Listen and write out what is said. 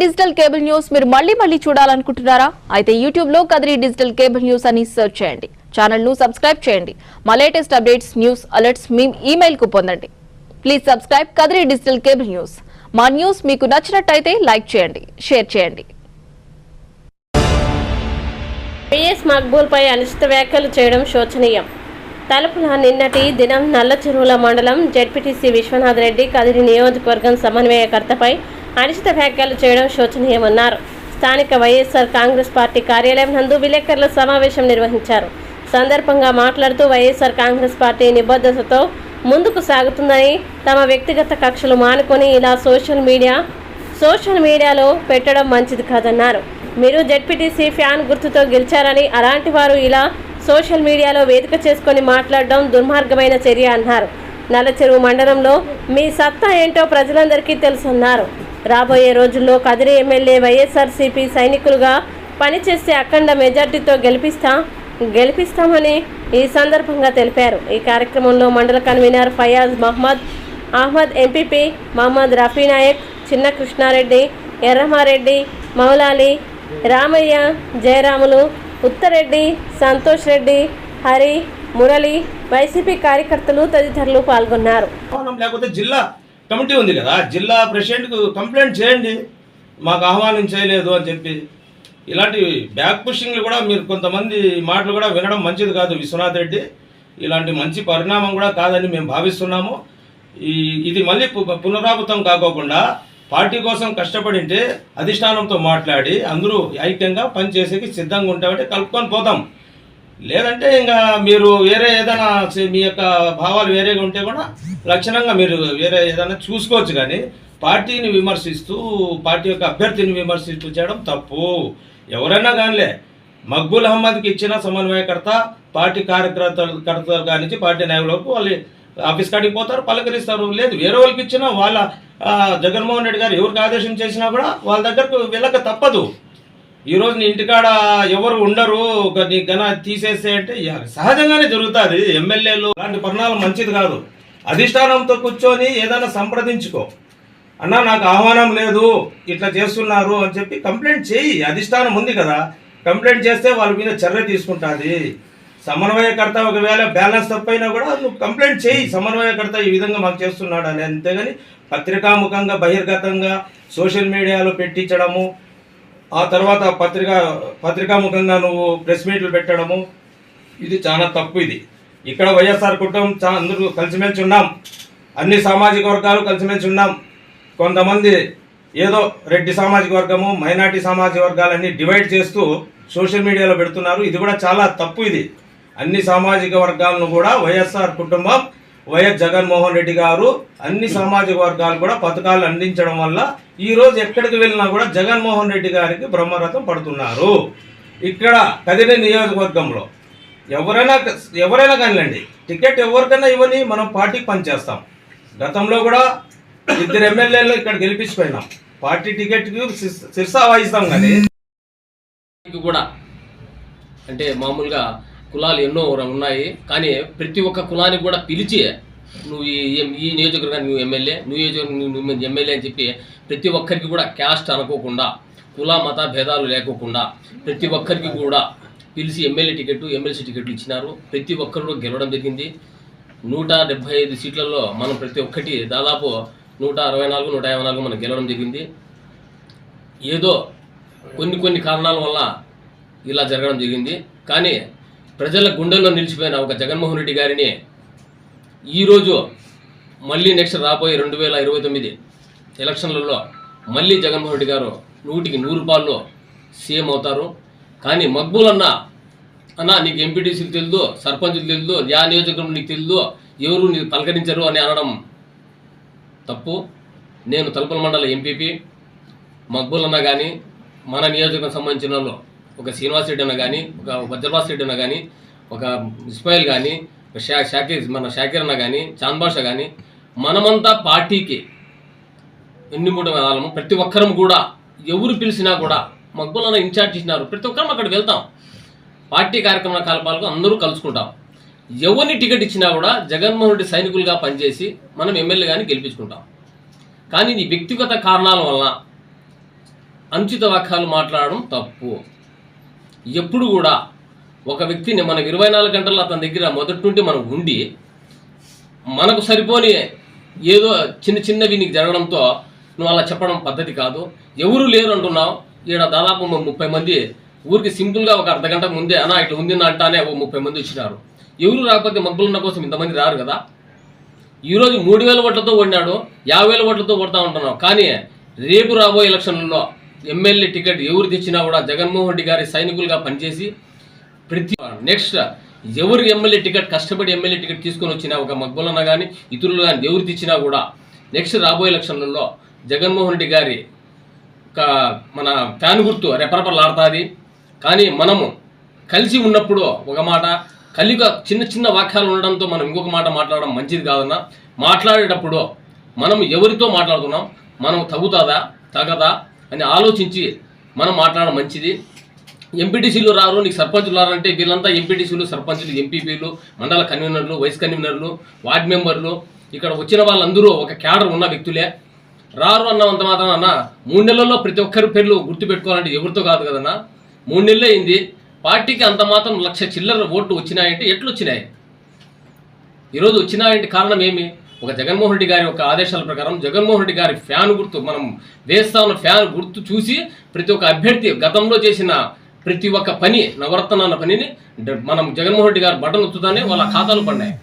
Digital cable news మీరు మళ్ళీ మళ్ళీ చూడాలనుకుంటున్నారా? అయితే యూట్యూబ్లో కదిరి డిజిటల్ కేబుల్ న్యూస్ అని సెర్చ్ చేయండి. ఛానల్ను సబ్స్క్రైబ్ చేయండి. మా లేటెస్ట్ అప్డేట్స్ న్యూస్ అలర్ట్స్ మీ ఈమెయిల్కు పొందండి. Please subscribe Kadiri digital cable news. మా న్యూస్ మీకు నచ్చినట్టయితే లైక్ చేయండి షేర్ చేయండి. పిఎస్ మక్బూల్పై అనిశ్చిత వ్యాఖ్యలు చేయడం శోచనీయం. తలుపుల నిన్నటి దినం నల్ల చెరువుల మండలం జెడ్పీటీసీ విశ్వనాథ్ రెడ్డి కదిరి నియోజకవర్గం సమన్వయకర్తపై అనిశ్చిత వ్యాఖ్యలు చేయడం శోచనీయమన్నారు. స్థానిక వైఎస్ఆర్ కాంగ్రెస్ పార్టీ కార్యాలయం నందు విలేకరుల సమావేశం నిర్వహించారు. సందర్భంగా మాట్లాడుతూ వైఎస్ఆర్ కాంగ్రెస్ పార్టీ నిబద్ధతతో ముందుకు సాగుతుందని తమ వ్యక్తిగత కక్షలు మానుకొని ఇలా సోషల్ మీడియా సోషల్ మీడియాలో పెట్టడం మంచిది కాదన్నారు. మీరు జెడ్పీటీసీ ఫ్యాన్ గుర్తుతో గెలిచారని అలాంటి వారు ఇలా సోషల్ మీడియాలో వేదిక చేసుకొని మాట్లాడడం దుర్మార్గమైన చర్య అన్నారు. నల్లచెరువు మండలంలో మీ సత్తా ఏంటో ప్రజలందరికీ తెలుసన్నారు. రాబోయే రోజుల్లో కదిరి ఎమ్మెల్యే వైఎస్ఆర్సీపీ సైనికులుగా పనిచేస్తే అఖండ మెజార్టీతో గెలిపిస్తా గెలిపిస్తామని ఈ సందర్భంగా తెలిపారు. ఈ కార్యక్రమంలో మండల convener Fayaz Mohammed Ahmed MPP Mohammed Rafi Naik Chinna Krishnareddy Erramareddy Moulali Ramaiah Jayaramulu Uttareddy Santosh Reddy Hari Murali YCP కార్యకర్తలు తదితరులు పాల్గొన్నారు. లేకపోతే జిల్లా కమిటీ ఉంది కదా జిల్లా ప్రెసిడెంట్కు కంప్లైంట్ చేయండి మాకు ఆహ్వానం చేయలేదు అని చెప్పి. ఇలాంటి బ్యాక్ పుషింగ్లు కూడా మీరు కొంతమంది మాటలు కూడా వినడం మంచిది కాదు విశ్వనాథ్ రెడ్డి. ఇలాంటి మంచి పరిణామం కూడా కాదని మేము భావిస్తున్నాము. ఈ ఇది మళ్ళీ పు- పునరావృతం కాకోకుండా పార్టీ కోసం కష్టపడింటే అధిష్టానంతో మాట్లాడి అందరూ ఐక్యంగా పనిచేసేకి సిద్ధంగా ఉంటామంటే కలుపుకొని పోతాం. లేదంటే ఇంకా మీరు వేరే ఏదైనా మీ యొక్క భావాలు వేరేగా ఉంటే కూడా లక్షణంగా మీరు వేరే ఏదైనా చూసుకోవచ్చు కానీ పార్టీని విమర్శిస్తూ పార్టీ యొక్క అభ్యర్థిని విమర్శిస్తూ చేయడం తప్పు. ఎవరైనా కానిలే మక్బుల్ అహ్మద్కి ఇచ్చిన సమన్వయకర్త పార్టీ కార్యకర్తలు కర్తలు కానించి పార్టీ నాయకులకు వాళ్ళు ఆఫీస్ కాడికి పోతారు పలకరిస్తారు. లేదు వేరే వాళ్ళకి ఇచ్చినా వాళ్ళ జగన్మోహన్ రెడ్డి గారు ఎవరికి ఆదేశం చేసినా కూడా వాళ్ళ దగ్గరకు వెళ్ళక తప్పదు. ఈరోజు నీ ఇంటికాడ ఎవరు ఉండరు ఒక నీ గన తీసేస్తే అంటే సహజంగానే జరుగుతుంది. ఎమ్మెల్యేలు అలాంటి పరిణామం మంచిది కాదు. అధిష్టానంతో కూర్చొని ఏదైనా సంప్రదించుకో. అన్నా నాకు ఆహ్వానం లేదు ఇట్లా చేస్తున్నారు అని చెప్పి కంప్లైంట్ చేయి. అధిష్టానం ఉంది కదా. కంప్లైంట్ చేస్తే వాళ్ళ మీద చర్య తీసుకుంటుంది. సమన్వయకర్త ఒకవేళ బ్యాలెన్స్ తప్పైనా కూడా నువ్వు కంప్లైంట్ చేయి. సమన్వయకర్త ఈ విధంగా మాకు చేస్తున్నాడు అని. అంతేగాని పత్రికాముఖంగా బహిర్గతంగా సోషల్ మీడియాలో పెట్టించడము ఆ తర్వాత పత్రిక పత్రికాముఖంగా నువ్వు ప్రెస్ మీట్లు పెట్టడము ఇది చాలా తప్పు ఇది. ఇక్కడ వైఎస్ఆర్ కుటుంబం చా అందరూ కలిసిమెలిసి ఉన్నాం. అన్ని సామాజిక వర్గాలు కలిసిమెలిసి ఉన్నాం. కొంతమంది ఏదో రెడ్డి సామాజిక వర్గము మైనార్టీ సామాజిక వర్గాలన్నీ డివైడ్ చేస్తూ సోషల్ మీడియాలో పెడుతున్నారు. ఇది కూడా చాలా తప్పు ఇది. అన్ని సామాజిక వర్గాలను కూడా వైఎస్ఆర్ కుటుంబం వైఎస్ జగన్మోహన్ రెడ్డి గారు అన్ని సామాజిక వర్గాలు కూడా పథకాలు అందించడం వల్ల ఈరోజు ఎక్కడికి వెళ్ళినా కూడా జగన్మోహన్ రెడ్డి గారికి బ్రహ్మరథం పడుతున్నారు. ఇక్కడ కదిరి నియోజకవర్గంలో ఎవరైనా ఎవరైనా కానివ్వండి టికెట్ ఎవరికైనా ఇవ్వని మనం పార్టీకి పనిచేస్తాం. గతంలో కూడా ఇద్దరు ఎమ్మెల్యేలు ఇక్కడ గెలిపించిపోయినాం. పార్టీ టికెట్కి శిర్- శిర్సా వాయిస్తాం కానీ. కూడా అంటే మామూలుగా కులాలు ఎన్నో ఉన్నాయి. కానీ ప్రతి ఒక్క కులానికి కూడా పిలిచి నువ్వు ఈ ఈ- నియోజకవర్గానికి నువ్వు ఎమ్మెల్యే నువ్వు నియోజకవర్గం నువ్వు ఎమ్మెల్యే అని చెప్పి ప్రతి ఒక్కరికి కూడా క్యాస్ట్ అనుకోకుండా కుల మత భేదాలు లేకోకుండా ప్రతి ఒక్కరికి కూడా పిలిచి ఎమ్మెల్యే టికెట్ ఎమ్మెల్సీ టికెట్లు ఇచ్చినారు. ప్రతి ఒక్కరు గెలవడం జరిగింది. నూట డెబ్బై ఐదు సీట్లలో మనం ప్రతి ఒక్కటి దాదాపు నూట అరవై నాలుగు నూట యాభై నాలుగు మనం గెలవడం జరిగింది. ఏదో కొన్ని కొన్ని కారణాల వల్ల ఇలా జరగడం జరిగింది. కానీ ప్రజల గుండెల్లో నిలిచిపోయిన ఒక జగన్మోహన్ రెడ్డి గారిని ఈరోజు మళ్ళీ నెక్స్ట్ రాబోయే రెండు వేల ఇరవై తొమ్మిది ఎలక్షన్లలో మళ్ళీ జగన్మోహన్ రెడ్డి గారు నూటికి నూరు రూపాయలు సీఎం అవుతారు. కానీ మక్బూల్ అన్న అన్న నీకు ఎంపీటీసీలు తెలియదు సర్పంచులు తెలియదు యా నియోజకవర్గం నీకు తెలియదు ఎవరు నీకు పలకరించరు అని అనడం తప్పు. నేను తలుపుల మండల ఎంపీపీ మక్బుల్ అన్న కానీ మన నియోజకవర్గం సంబంధించిన వాళ్ళు ఒక శ్రీనివాస్ రెడ్డి అన్న కానీ ఒక వజ్రవాస్ రెడ్డి అన్న కానీ ఒక ఇస్మాయిల్ కానీ ఒక షా షాకీర్ మన షాకీర్ అన్న కానీ చాంద్ కానీ మనమంతా పార్టీకి ఎన్ని మూడు వాళ్ళము ప్రతి ఒక్కరం కూడా ఎవరు పిలిచినా కూడా మక్బుల్ అన్న ఇన్ఛార్జ్ ఇచ్చినారు. ప్రతి ఒక్కరం అక్కడ వెళ్తాం. పార్టీ కార్యక్రమాల కలపాలకు అందరూ కలుసుకుంటాం. ఎవరిని టికెట్ ఇచ్చినా కూడా జగన్మోహన్ రెడ్డి సైనికులుగా పనిచేసి మనం ఎమ్మెల్యే కానీ గెలిపించుకుంటాం. కానీ నీ వ్యక్తిగత కారణాల వల్ల అనుచిత వాక్యాలు మాట్లాడడం తప్పు. ఎప్పుడు కూడా ఒక వ్యక్తిని మనకు ఇరవై నాలుగు గంటల్లో అతని దగ్గర మొదటి నుండి మనం ఉండి మనకు సరిపోని ఏదో చిన్న చిన్నవి నీకు జరగడంతో నువ్వు అలా చెప్పడం పద్ధతి కాదు. ఎవరు లేరు అంటున్నావు. ఈడ దాదాపు ముప్పై మంది ఊరికి సింపుల్గా ఒక అర్ధ గంట ముందే అనా ఇటు ఉంది అంటానే ఓ ముప్పై మంది వచ్చినారు. ఎవరు రాకపోతే మగ్గులున్న కోసం ఇంతమంది రారు కదా. ఈరోజు మూడు వేల ఓట్లతో ఓడినాడు యాభై వేల ఓట్లతో ఓడతా ఉంటున్నావు. కానీ రేపు రాబోయే ఎలక్షన్లలో ఎమ్మెల్యే టికెట్ ఎవరు తెచ్చినా కూడా జగన్మోహన్ రెడ్డి గారి సైనికులుగా పనిచేసి ప్రతి నెక్స్ట్ ఎవరు ఎమ్మెల్యే టికెట్ కష్టపడి ఎమ్మెల్యే టికెట్ తీసుకొని వచ్చినా ఒక మగ్గులన్న కానీ ఇతరులు కానీ ఎవరు తెచ్చినా కూడా నెక్స్ట్ రాబోయే ఎలక్షన్లలో జగన్మోహన్ రెడ్డి గారి మన ఫ్యాన్ గుర్తు రెపరెపలాడుతుంది కానీ మనము కలిసి ఉన్నప్పుడు ఒక మాట కలిగా చిన్న చిన్న వాక్యాలు ఉండడంతో మనం ఇంకొక మాట మాట్లాడడం మంచిది కాదన్న మాట్లాడేటప్పుడు మనం ఎవరితో మాట్లాడుతున్నాం? మనం తగుతుందా తగదా అని ఆలోచించి మనం మాట్లాడడం మంచిది. ఎంపీటీసీలు రారు నీకు సర్పంచులు రారంటే వీళ్ళంతా ఎంపీటీసీలు సర్పంచులు ఎంపీపీలు మండల కన్వీనర్లు వైస్ కన్వీనర్లు వార్డ్ మెంబర్లు. ఇక్కడ వచ్చిన వాళ్ళందరూ ఒక క్యాడర్ ఉన్న వ్యక్తులే. రారు అన్నంత మాత్రం అన్న మూడు నెలల్లో ప్రతి ఒక్కరి పేర్లు గుర్తుపెట్టుకోవాలంటే ఎవరితో కాదు కదన్నా. మూడు నెలలే అయింది. పార్టీకి అంత మాత్రం లక్ష చిల్లర ఓట్లు వచ్చినాయంటే ఎట్లు వచ్చినాయి ఈరోజు వచ్చినాయంటే కారణం ఏమి? ఒక జగన్మోహన్ రెడ్డి గారి యొక్క ఆదేశాల ప్రకారం జగన్మోహన్ రెడ్డి గారి ఫ్యాన్ గుర్తు మనం వేస్తా ఉన్న ఫ్యాన్ గుర్తు చూసి ప్రతి ఒక్క అభ్యర్థి గతంలో చేసిన ప్రతి ఒక్క పని నవరత్న పనిని మనం జగన్మోహన్ రెడ్డి గారు బటన్ ఒత్తుతానే వాళ్ళ ఖాతాలు పడినాయి.